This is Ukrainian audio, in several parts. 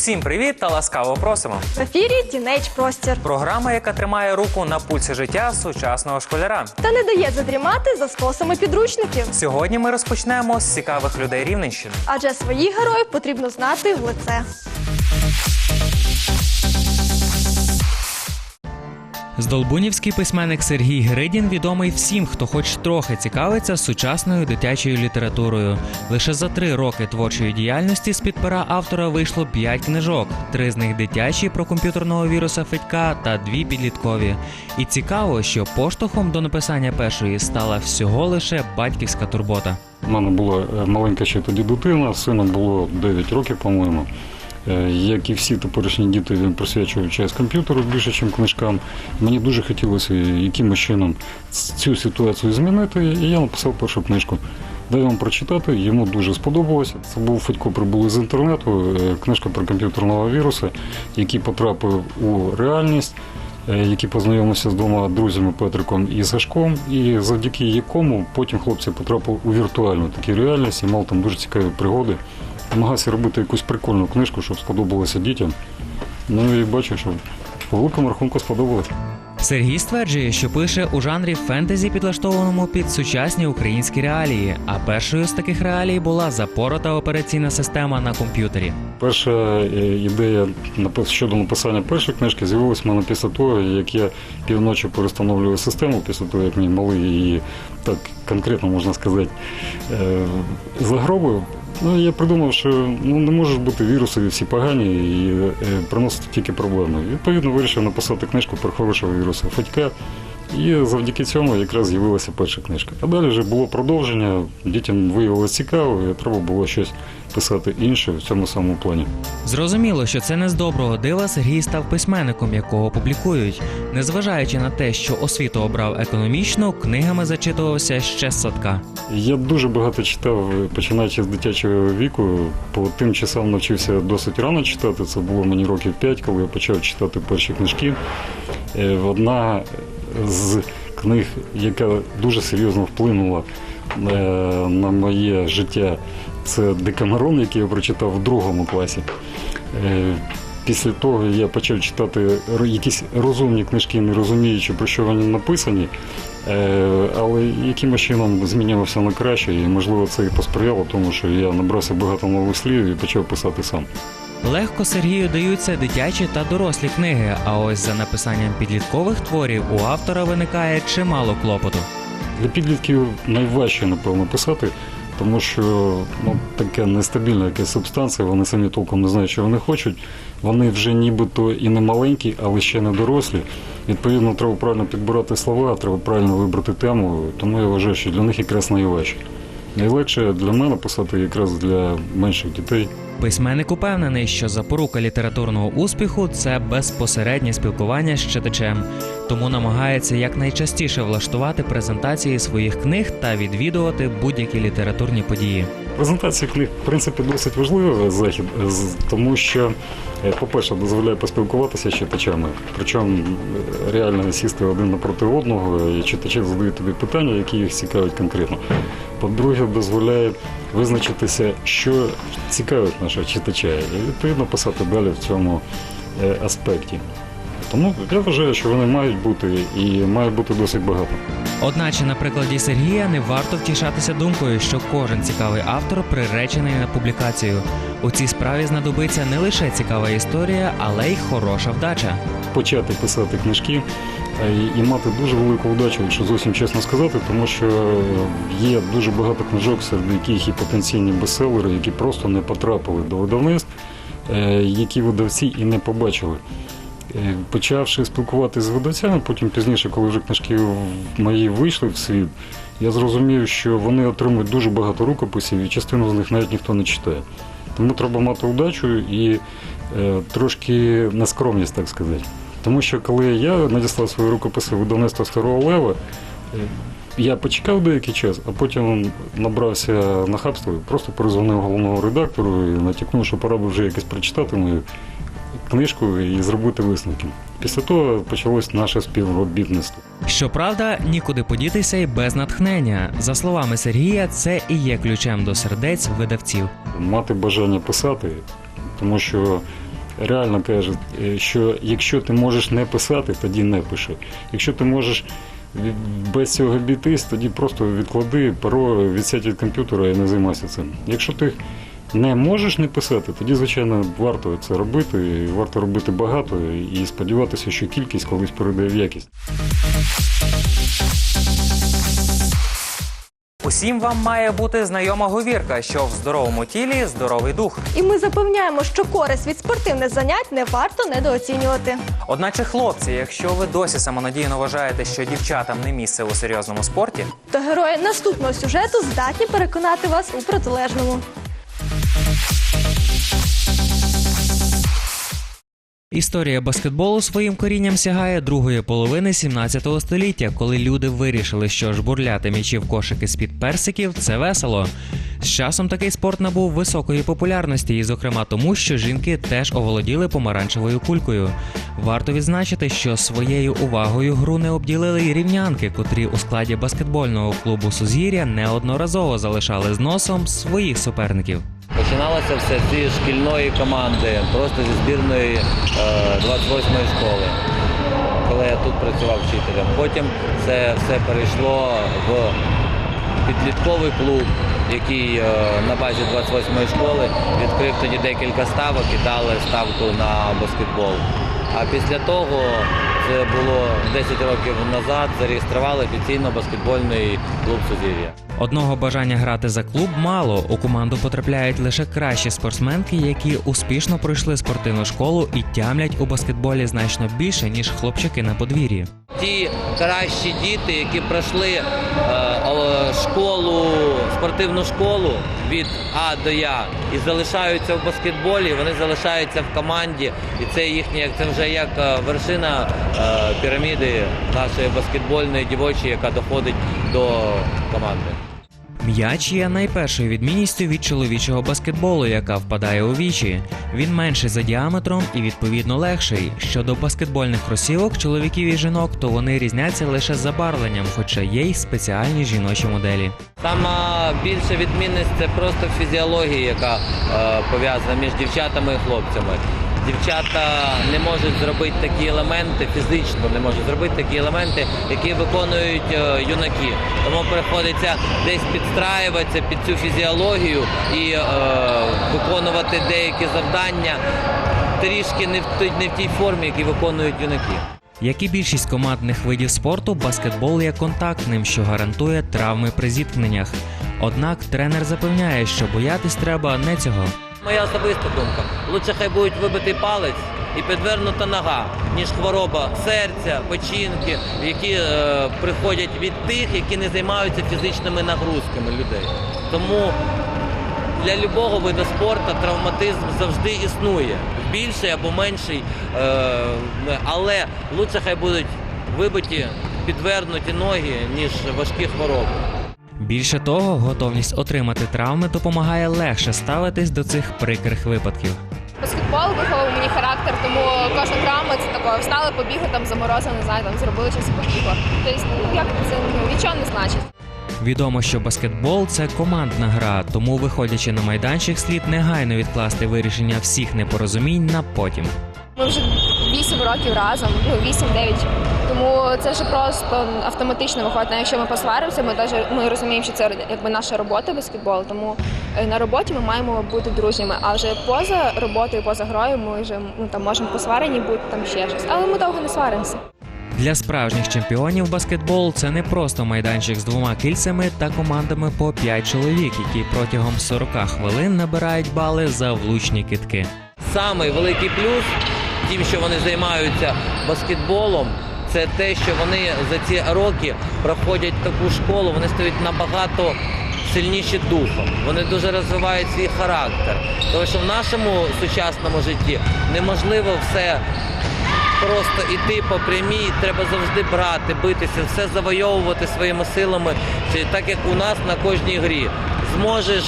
Усім привіт та ласкаво просимо. В ефірі Тінейдж Простір Програма, яка тримає руку на пульсі життя сучасного школяра. та не дає задрімати за скосами підручників. Сьогодні ми розпочнемо з цікавих людей Рівненщини. Адже своїх героїв потрібно знати в лице. Здолбунівський письменник Сергій Гридін відомий всім, хто хоч трохи цікавиться сучасною дитячою літературою. Лише за три роки творчої діяльності з під пера автора вийшло п'ять книжок: три з них дитячі про комп'ютерного віруса Федька та дві підліткові. І цікаво, що поштовхом до написання першої стала всього лише батьківська турбота. У мене була е, маленька ще тоді дитина, сину було 9 років, по-моєму. Е, Як і всі теперішні діти, він присвячував час комп'ютеру більше, ніж книжкам. Мені дуже хотілося якимось чином цю ситуацію змінити, і я написав першу книжку. Дай вам прочитати, йому дуже сподобалося. Це був Федько прибули з інтернету, е, книжка про комп'ютерного віруса, який потрапив у реальність, е, який познайомився з двома друзями Петриком і Сашком, і завдяки якому потім хлопці потрапили у віртуальну таку реальність і мав там дуже цікаві пригоди. Намагався робити якусь прикольну книжку, щоб сподобалося дітям. Ну і бачу, що по великому рахунку сподобалось. Сергій стверджує, що пише у жанрі фентезі, підлаштованому під сучасні українські реалії. А першою з таких реалій була запорота операційна система на комп'ютері. Перша е, ідея щодо написання першої книжки з'явилася в мене після того, як я півночі перестановлював систему, після того, як мій малий її так конкретно можна сказати е, загробив. Ну, я придумав, що ну, не можуть бути віруси всі погані і е, приносити тільки проблеми. Відповідно, вирішив написати книжку про хорошого віруса Федька. І завдяки цьому якраз з'явилася перша книжка. А далі вже було продовження, дітям виявилося цікаво, і треба було щось писати інше в цьому самому плані. Зрозуміло, що це не з доброго дива Сергій став письменником, якого публікують. Незважаючи на те, що освіту обрав економічну, книгами зачитувався ще з садка. Я дуже багато читав, починаючи з дитячого віку. По тим часам навчився досить рано читати. Це було мені років 5, коли я почав читати перші книжки. Е, Одна з книг, яка дуже серйозно вплинула е, на моє життя, це Декамерон, який я прочитав в другому класі. Е, Після того я почав читати якісь розумні книжки, не розуміючи, про що вони написані. Е, Але якимось чином змінювався на краще, і можливо це і посприяло тому, що я набрався багато нових слів і почав писати сам. Легко Сергію даються дитячі та дорослі книги. А ось за написанням підліткових творів у автора виникає чимало клопоту. Для підлітків найважче, напевно, писати, тому що ну, таке нестабільна якась субстанція, вони самі толком не знають, що вони хочуть. Вони вже нібито і не маленькі, але ще не дорослі. Відповідно, треба правильно підбирати слова, треба правильно вибрати тему. Тому я вважаю, що для них якраз найважче. Найлегше для мене писати якраз для менших дітей. Письменник упевнений, що запорука літературного успіху це безпосереднє спілкування з читачем, тому намагається якнайчастіше влаштувати презентації своїх книг та відвідувати будь-які літературні події. Презентація книг, в принципі, досить важливий захід, тому що, е, по-перше, дозволяє поспілкуватися з читачами, причому е, реально сісти один напроти одного, і читачі задають тобі питання, які їх цікавить конкретно. По-друге, дозволяє визначитися, що цікавить нашого читача, і відповідно писати далі в цьому е, аспекті. Тому я вважаю, що вони мають бути і має бути досить багато. Одначе на прикладі Сергія не варто втішатися думкою, що кожен цікавий автор приречений на публікацію. У цій справі знадобиться не лише цікава історія, але й хороша вдача. почати писати книжки і, і мати дуже велику вдачу, якщо зовсім чесно сказати, тому що е, є дуже багато книжок, серед яких і потенційні бестселери, які просто не потрапили до видавництв, е, які видавці і не побачили. Е, Почавши спілкуватися з видавцями, потім пізніше, коли вже книжки мої вийшли в світ, я зрозумів, що вони отримують дуже багато рукописів, і частину з них навіть ніхто не читає. Тому треба мати удачу і е, трошки нескромність, так сказати. Тому що коли я надіслав свої рукописи видавництво Старого Лева, я почекав деякий час, а потім набрався нахабства і просто перезвонив головному редактору і натякнув, що пора би вже якось прочитати мою книжку і зробити висновки. Pісля того почалось наше співробітництво. Щоправда, нікуди подітися й без натхнення. За словами Сергія, це і є ключем до сердець видавців. Мати бажання писати, тому що реально кажуть, е, що якщо ти можеш не писати, тоді не пиши. Якщо ти можеш без цього обійтись, тоді просто відклади перо, відсядь від комп'ютера і не займайся цим. Якщо ти не можеш не писати, тоді, звичайно, варто це робити, і варто робити багато і сподіватися, що кількість колись перейде в якість. Усім вам має бути знайома говірка, що в здоровому тілі здоровий дух. І ми запевняємо, що користь від спортивних занять не варто недооцінювати. Одначе, хлопці, якщо ви досі самонадійно вважаєте, що дівчатам не місце у серйозному спорті, То герої наступного сюжету здатні переконати вас у протилежному. Історія баскетболу своїм корінням сягає другої половини 17 століття, коли люди вирішили, що жбурляти м'ячі в кошики з-під персиків це весело. З часом такий спорт набув високої популярності, і зокрема тому, що жінки теж оволоділи помаранчевою кулькою. Варто відзначити, що своєю увагою гру не обділили й рівнянки, котрі у складі баскетбольного клубу Сузір'я неодноразово залишали з носом своїх суперників. Починалося все зі шкільної команди, просто зі збірної е, 28-ї школи, коли я тут працював вчителем. Потім це все перейшло в підлітковий клуб, який е, на базі 28-ї школи відкрив тоді декілька ставок і дали ставку на баскетбол. А після того, це було 10 років назад, зареєстрували офіційно баскетбольний клуб Сузір'я. Одного бажання грати за клуб мало. У команду потрапляють лише кращі спортсменки, які успішно пройшли спортивну школу і тямлять у баскетболі значно більше, ніж хлопчики на подвір'ї. Ті кращі діти, які пройшли е, школу, спортивну школу від А до Я і залишаються в баскетболі, вони залишаються в команді, і це їхня це вже як е, вершина е, піраміди нашої баскетбольної дівочої, яка доходить до команди. М'яч є найпершою відмінністю від чоловічого баскетболу, яка впадає у вічі. Він менший за діаметром і відповідно легший. Щодо баскетбольних кросівок чоловіків і жінок, то вони різняться лише забарвленням, хоча є й спеціальні жіночі моделі. Сама більша відмінність це просто фізіологія, яка е, пов'язана між дівчатами і хлопцями. Дівчата не можуть зробити такі елементи, фізично не можуть зробити такі елементи, які виконують е, юнаки. Тому приходиться десь підстраюватися під цю фізіологію і е, виконувати деякі завдання трішки не в той- не в тій формі, які виконують юнаки. Як і більшість командних видів спорту, баскетбол є контактним, що гарантує травми при зіткненнях. Однак тренер запевняє, що боятись треба не цього. Моя особиста думка. Лучше хай будуть вибитий палець і підвернута нога, ніж хвороба серця, печінки, які е, приходять від тих, які не займаються фізичними нагрузками людей. Тому для любого виду спорту травматизм завжди існує. Більший або менший. Е, але лучше хай будуть вибиті, підвернуті ноги, ніж важкі хвороби. Більше того, готовність отримати травми допомагає легше ставитись до цих прикрих випадків. Баскетбол виховав мені характер, тому кожна травма це таке. Встали, побігли, там заморозили, не знаю, там зробили щось і. Тобто, ну як це ну, нічого не значить. Відомо, що баскетбол це командна гра, тому, виходячи на майданчик, слід негайно відкласти вирішення всіх непорозумінь на потім. Ми вже 8 років разом, ну 8-9. Тому це вже просто автоматично виходить. Якщо ми посваримося, ми теж ми розуміємо, що це якби наша робота баскетбол. Тому е, на роботі ми маємо бути дружніми. А вже поза роботою, поза грою, ми вже ну там можемо посварені бути там ще щось. Але ми довго не сваримося. Для справжніх чемпіонів баскетбол це не просто майданчик з двома кільцями та командами по 5 чоловік, які протягом 40 хвилин набирають бали за влучні китки. Самий великий плюс тим, що вони займаються баскетболом, це те, що вони за ці роки проходять таку школу, вони стають набагато сильніші духом. Вони дуже розвивають свій характер. Тому що в нашому сучасному житті неможливо все просто іти по прямій, треба завжди брати, битися, все завойовувати своїми силами, так як у нас на кожній грі. Зможеш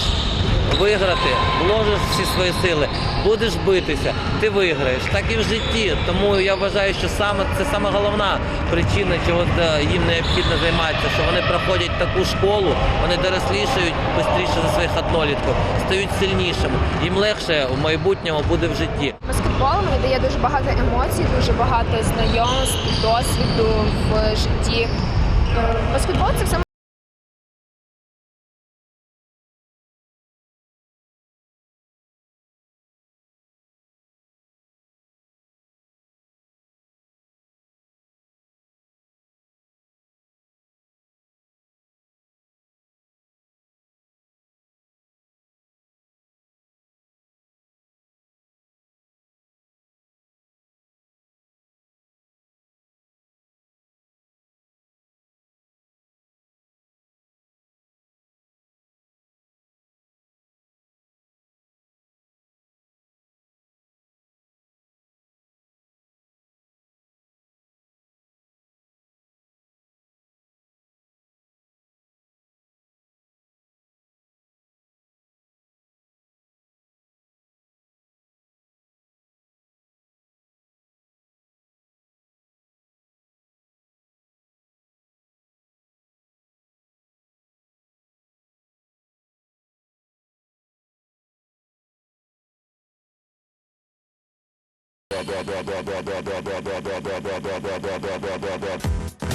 виграти, вложиш всі свої сили, будеш битися, ти виграєш. Так і в житті. Тому я вважаю, що саме це саме головна причина, чого е, їм необхідно займатися, що вони проходять таку школу, вони дорослішають швидше за своїх однолітків, стають сильнішими. Їм легше в майбутньому буде в житті. Баскетбол мені дає дуже багато емоцій, дуже багато знайомств, досвіду в житті. Е, Баскетбол це все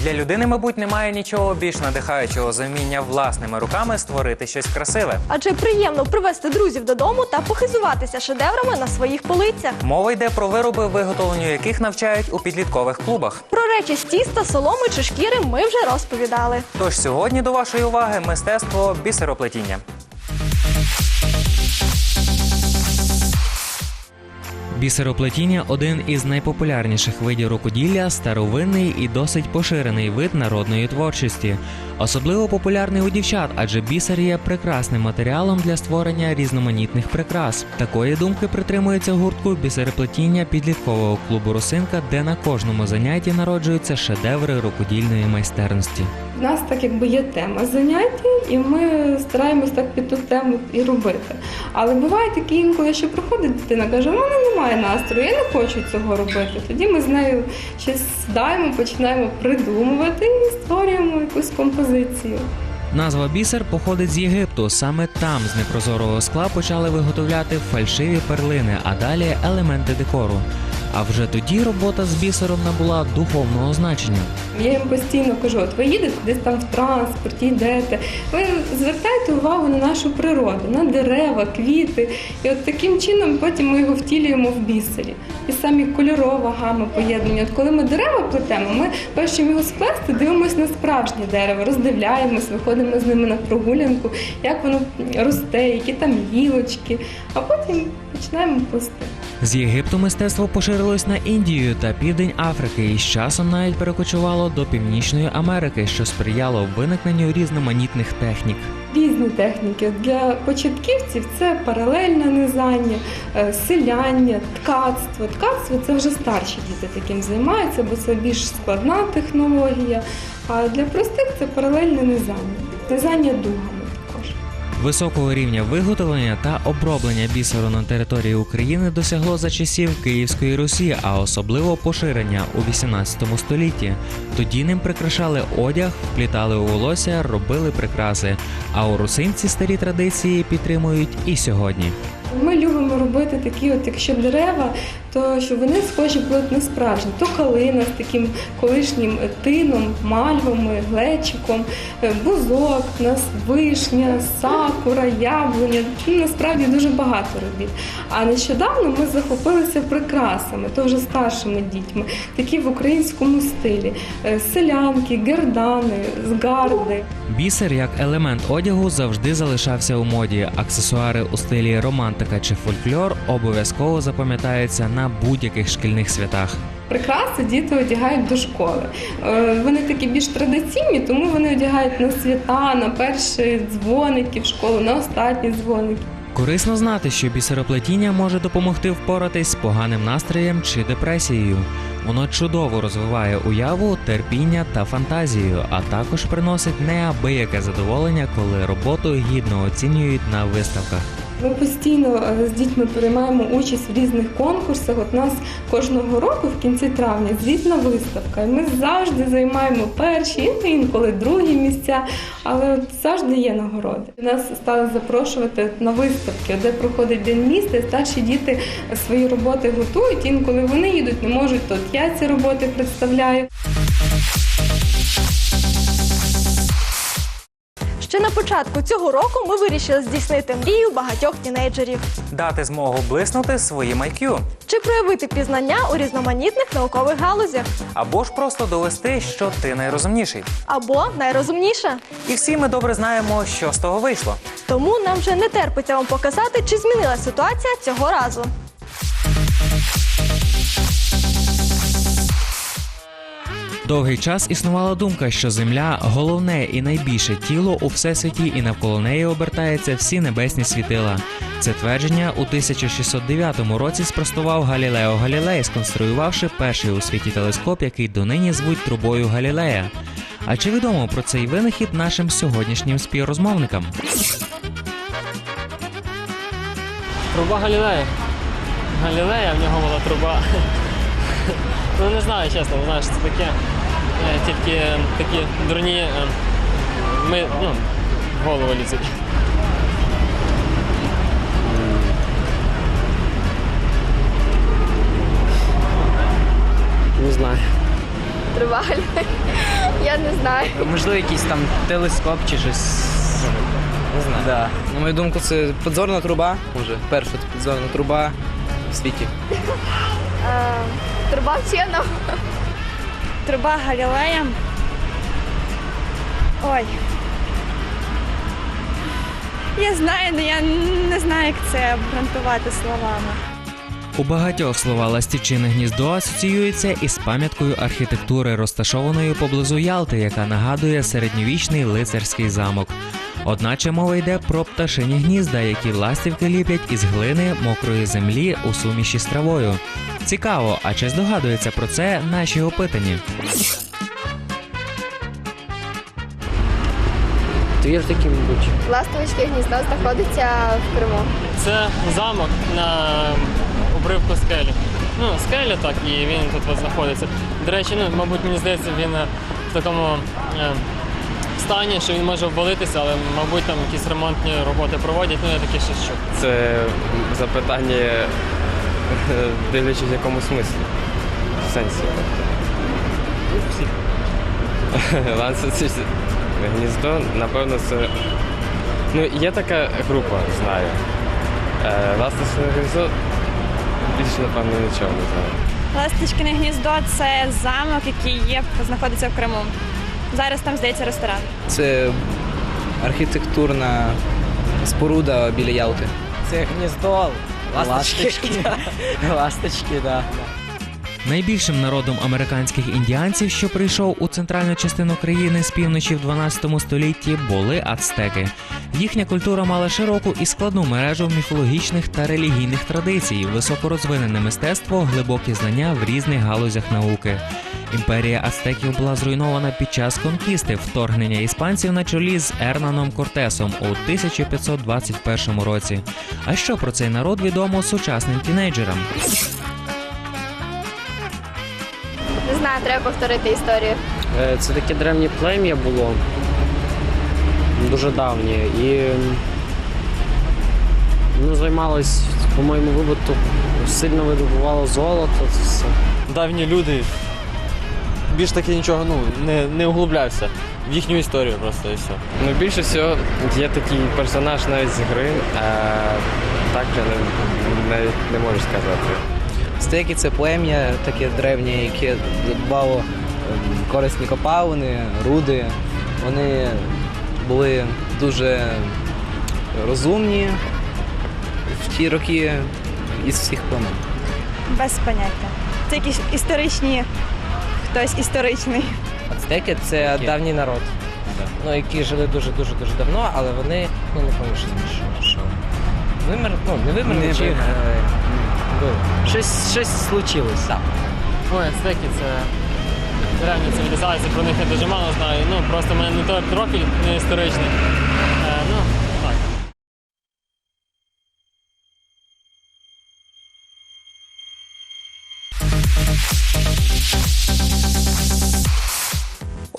Для людини, мабуть, немає нічого більш надихаючого за вміння власними руками створити щось красиве. Адже приємно привезти друзів додому та похизуватися шедеврами на своїх полицях. Мова йде про вироби, виготовленню яких навчають у підліткових клубах. Про речі з тіста, соломи чи шкіри ми вже розповідали. Тож сьогодні до вашої уваги мистецтво бісероплетіння. Бісероплетіння один із найпопулярніших видів рукоділля, старовинний і досить поширений вид народної творчості. Особливо популярний у дівчат, адже бісер є прекрасним матеріалом для створення різноманітних прикрас. Такої думки притримується гуртку бісероплетіння підліткового клубу Росинка, де на кожному занятті народжуються шедеври рукодільної майстерності. У нас так якби є тема заняття, і ми стараємось так під ту тему і робити. Але буває такі інколи, що приходить дитина, каже, у мене немає настрою, я не хочу цього робити. Тоді ми з нею ще сідаємо, починаємо придумувати і створюємо якусь композицію. Назва бісер походить з Єгипту. Саме там з непрозорого скла почали виготовляти фальшиві перлини, а далі елементи декору. А вже тоді робота з бісером набула духовного значення. Я їм постійно кажу, от ви їдете десь там в транспорті, йдете, ви звертайте увагу на нашу природу, на дерева, квіти. І от таким чином потім ми його втілюємо в бісері. І самі кольорова гама поєднання. От коли ми дерева плетемо, ми перш його сплести, дивимося на справжнє дерево, роздивляємось, виходимо з ними на прогулянку, як воно росте, які там гілочки, а потім починаємо плести. З Єгипту мистецтво поширилось на Індію та південь Африки і з часом навіть перекочувало до Північної Америки, що сприяло виникненню різноманітних технік. Різні техніки для початківців це паралельне низання, е, селяння, ткацтво. Ткацтво це вже старші діти таким займаються, бо це більш складна технологія. А для простих це паралельне низання, низання також. Високого рівня виготовлення та оброблення бісеру на території України досягло за часів Київської Русі, а особливо поширення у 18 столітті. Тоді ним прикрашали одяг, вплітали у волосся, робили прикраси. А у русинці старі традиції підтримують і сьогодні. Ми любимо робити такі, от якщо дерева, то щоб вони схожі були на справжні. То калина з таким колишнім тином, мальвами, глечиком, е, бузок, у нас вишня, сакура, яблуня. Насправді дуже багато робіт. А нещодавно ми захопилися прикрасами, то вже старшими дітьми, такі в українському стилі. Е, Селянки, гердани, згарди. Бісер як елемент одягу завжди залишався у моді. Аксесуари у стилі романтика чи фольклор обов'язково запам'ятаються на будь-яких шкільних святах. Прикраси діти одягають до школи. Е, Вони такі більш традиційні, тому вони одягають на свята, на перші дзвоники в школу, на останні дзвоники. Корисно знати, що бісероплетіння може допомогти впоратись з поганим настроєм чи депресією. Воно чудово розвиває уяву, терпіння та фантазію, а також приносить неабияке задоволення, коли роботу гідно оцінюють на виставках. Ми постійно е, з дітьми приймаємо участь в різних конкурсах. От нас кожного року в кінці травня звітна виставка. Ми завжди займаємо перші, інколи другі місця, але завжди є нагороди. Нас стали запрошувати на виставки, де проходить день міста, старші діти свої роботи готують. Інколи вони їдуть, не можуть, то от я ці роботи представляю. На початку цього року ми вирішили здійснити мрію багатьох тінейджерів. Дати змогу блиснути своїм IQ. Чи проявити пізнання у різноманітних наукових галузях, Або ж просто довести, що ти найрозумніший. або найрозумніша. І всі ми добре знаємо, що з того вийшло. Тому нам вже не терпиться вам показати, чи змінилася ситуація цього разу. Довгий час існувала думка, що Земля головне і найбільше тіло у всесвіті, і навколо неї обертаються всі небесні світила. Це твердження у 1609 році спростував Галілео Галілей, сконструювавши перший у світі телескоп, який донині звуть трубою Галілея. А чи відомо про цей винахід нашим сьогоднішнім співрозмовникам? Труба Галілея. Галілея, в нього була труба. Ну не знаю, чесно, що це таке. Е, Тільки такі дурні е, ми, ну, в голову лізуть. Не знаю. Труба Я не знаю. Можливо, якийсь там телескоп чи щось. Не знаю. Да. На мою думку, це підзорна труба. Може, перша підзорна труба в світі. Труба вчена. Труба Галілея. Ой. Я знаю, але я не знаю, як це обґрунтувати словами. У багатьох слова ластівчине гніздо асоціюється із пам'яткою архітектури, розташованою поблизу Ялти, яка нагадує середньовічний лицарський замок. Одначе мова йде про пташині гнізда, які ластівки ліплять із глини мокрої землі у суміші з травою. Цікаво, а чи здогадуються про це наші опитані? Твір такий, мабуть. Ластовичське гніздо знаходиться в Криму. Це замок на обривку скелі. Ну, скеля так, і він тут от знаходиться. До речі, ну, мабуть, мені здається, він в такому е, стані, що він може обвалитися, але, мабуть, там якісь ремонтні роботи проводять, ну я таке щось чув. Це запитання, дивлячись в якому смислі. В сенсі. Ланцет гніздо, напевно, це. Ну, є така група, знаю. Е, Ласточне гніздо більше, напевно, нічого не знаю. Ласточкине гніздо це замок, який є, знаходиться в Криму. Зараз там, здається, ресторан. Це архітектурна споруда біля Ялти. Це гніздо ласточки. Ласточки, да. Найбільшим народом американських індіанців, що прийшов у центральну частину країни з півночі в 12 столітті, були ацтеки. Їхня культура мала широку і складну мережу міфологічних та релігійних традицій, високорозвинене мистецтво, глибокі знання в різних галузях науки. Імперія ацтеків була зруйнована під час конкісти вторгнення іспанців на чолі з Ернаном Кортесом у 1521 році. А що про цей народ відомо сучасним тінейджерам? Не знаю, треба повторити історію. Е, Це таке древнє плем'я було. Дуже давнє. І ну, займалось, по-моєму, вибутку, сильно видобувало золото. Це все. Давні люди. Більш таки нічого ну, не, не углублявся в їхню історію просто і все. Ну, більше всього є такий персонаж навіть з гри, а так я не, навіть не можу сказати. Стеки це плем'я таке древнє, яке дбало ем, корисні копалини, руди. Вони були дуже розумні в ті роки із всіх племен. Без поняття. Це якісь історичні, хтось історичний. Ацтеки це давній народ. Ну, які жили дуже дуже дуже давно, але вони, ну не пам'ятаю, що, що. Вимер, ну, не вимерли, Не чи вимерли. ну, щось, щось случилось. Так. Ой, ацтеки це древня цивілізація, про них я дуже мало знаю. Ну, просто в мене не той профіль не історичний.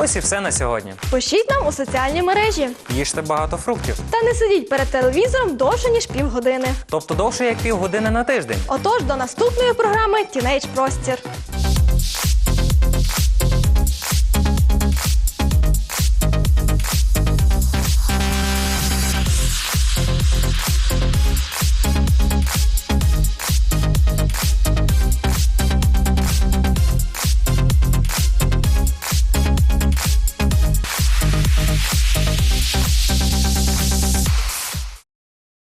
Ось і все на сьогодні. Пишіть нам у соціальні мережі Їжте багато фруктів, та не сидіть перед телевізором довше ніж півгодини. тобто довше як півгодини на тиждень. Отож, до наступної програми Тінейдж Простір.